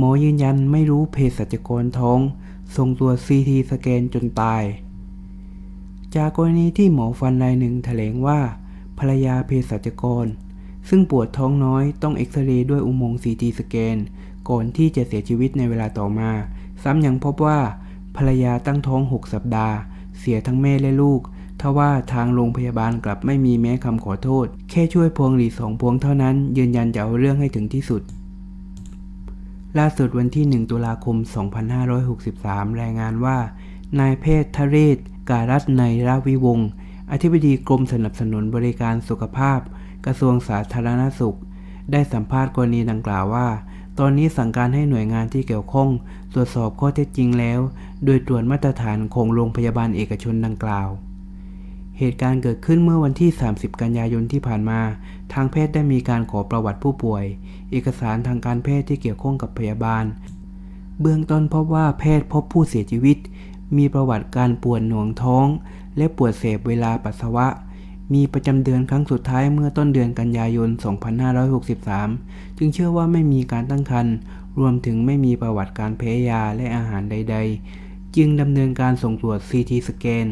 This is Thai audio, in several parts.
หมอยืนยันไม่รู้เภสัชกรท้อง ส่งตรวจซีทีสแกนจนตาย จากกรณีที่หมอฟันรายหนึ่งแถลงว่า ภรรยาเภสัชกร ซึ่งปวดท้องน้อยต้องเอ็กซเรย์ด้วยอุโมงค์ซีทีสแกน ก่อนที่จะเสียชีวิตในเวลาต่อมา ซ้ำยังพบว่าภรรยาตั้งท้อง 6 สัปดาห์ เสียทั้งแม่และลูกทว่าทางโรงพยาบาลกลับไม่มีแม้คำขอโทษ แค่ช่วยพวงหลีสองพวงเท่านั้นยืนยันจะเอาเรื่องให้ถึงที่สุด ล่าสุดวันที่ 1 ตุลาคม 2563 รายงานว่า นายแพทย์ทเรศ การัตในราวิวงศ์อธิบดีกรมสนับสนุนบริการสุขภาพ กระทรวงสาธารณสุข ได้สัมภาษณ์กรณีดังกล่าวว่า ตอนนี้สั่งการให้หน่วยงานที่เกี่ยวข้อง ตรวจสอบข้อเท็จจริงแล้ว โดยตรวจมาตรฐานของโรงพยาบาลเอกชนดังกล่าว เหตุการณ์เกิดขึ้นเมื่อวันที่ 30 กันยายนที่ผ่านมา ทางแพทย์ได้มีการขอประวัติผู้ป่วย เอกสารทางการแพทย์ที่เกี่ยวข้องกับพยาบาล เบื้องต้นพบว่าแพทย์พบผู้เสียชีวิต มีประวัติการปวดหน่วงท้อง และปวดเสพเวลาปัสสาวะ มีประจำเดือนครั้งสุดท้ายเมื่อต้นเดือนกันยายน 2563 จึงเชื่อว่าไม่มีการตั้งครรภ์ รวมถึงไม่มีประวัติการแพ้ยาและอาหารใด ๆ จึงดำเนินการส่งตรวจ CT สแกน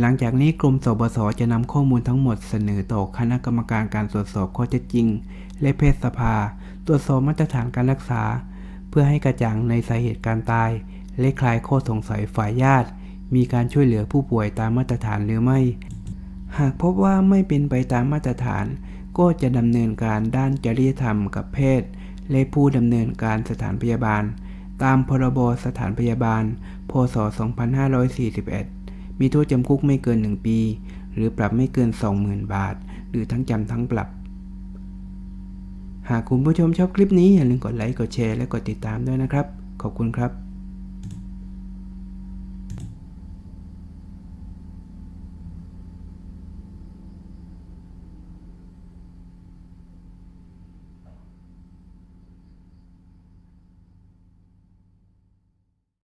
หลังจากนี้กรมสบสจะนำข้อมูลทั้งหมดเสนอต่อคณะกรรมการการตรวจสอบข้อเท็จจริง และแพทยสภา ตรวจสอบมาตรฐานการรักษา เพื่อให้กระจ่างในสาเหตุการตาย และคลายข้อสงสัยฝ่ายญาติ มีการช่วยเหลือผู้ป่วยตามมาตรฐานหรือไม่ หากพบว่าไม่เป็นไปตามมาตรฐาน ก็จะดำเนินการด้านจริยธรรมกับแพทย์และผู้ดำเนินการสถานพยาบาล ตามพรบสถานพยาบาล พศ 2541 มีโทษจำคุกไม่เกิน 1 ปี หรือปรับไม่เกิน 20,000 บาท หรือทั้งจำทั้งปรับ หากคุณผู้ชมชอบคลิปนี้อย่าลืมกดไลค์ กดแชร์ และกดติดตามด้วยนะครับ ขอบคุณครับ